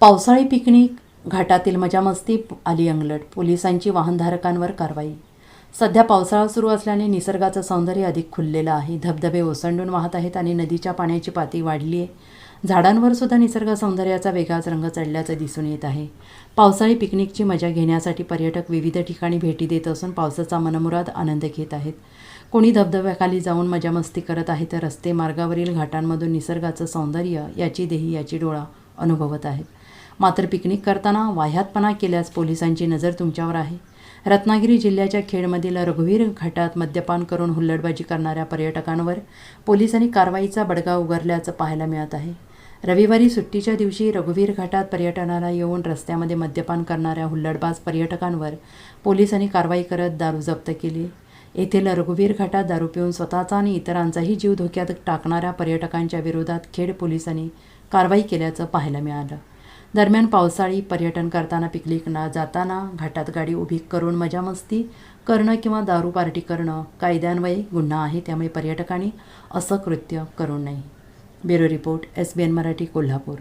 पावसाळी पिकनिक घाटातील मजामस्ती आली अंगलट. पोलिसांची वाहनधारकांवर कारवाई. सध्या पावसाळा सुरू असल्याने निसर्गाचं सौंदर्य अधिक खुललेलं आहे. धबधबे ओसंडून वाहत आहेत आणि नदीच्या पाण्याची पाती वाढली आहे. झाडांवर सुद्धा निसर्ग सौंदर्याचा वेगळाच रंग चढल्याचं दिसून येत आहे. पावसाळी पिकनिकची मजा घेण्यासाठी पर्यटक विविध ठिकाणी भेटी देत असून पावसाचा मनमुराद आनंद घेत आहेत. कोणी धबधब्याखाली जाऊन मजामस्ती करत आहे तर रस्ते मार्गावरील घाटांमधून निसर्गाचं सौंदर्य याची देही याची डोळा अनुभवत आहेत. मात्र पिकनिक करताना वाह्यातपणा केल्यास पोलिसांची नजर तुमच्यावर आहे. रत्नागिरी जिल्ह्याच्या खेडमधील रघुवीर घाटात मद्यपान करून हुल्लडबाजी करणाऱ्या पर्यटकांवर पोलिसांनी कारवाईचा बडगा उगारल्याचं पाहायला मिळत आहे. रविवारी सुट्टीच्या दिवशी रघुवीर घाटात पर्यटनाला येऊन रस्त्यामध्ये मद्यपान करणाऱ्या हुल्लडबाज पर्यटकांवर पोलिसांनी कारवाई करत दारू जप्त केली. येथील रघुवीर घाटात दारू पिऊन स्वतःचा आणि इतरांचाही जीव धोक्यात टाकणाऱ्या पर्यटकांच्या विरोधात खेड पोलिसांनी कारवाई केल्याचं पाहायला मिळालं. दरम्यान पावसाळी पर्यटन करताना पिकनिकला जाताना घाटात गाडी उभी करून मजामस्ती करणं किंवा दारू पार्टी करणं कायद्यान्वये गुन्हा आहे त्यामुळे पर्यटकांनी असं कृत्य करू नये. Bureau report S B N Marathi Kolhapur.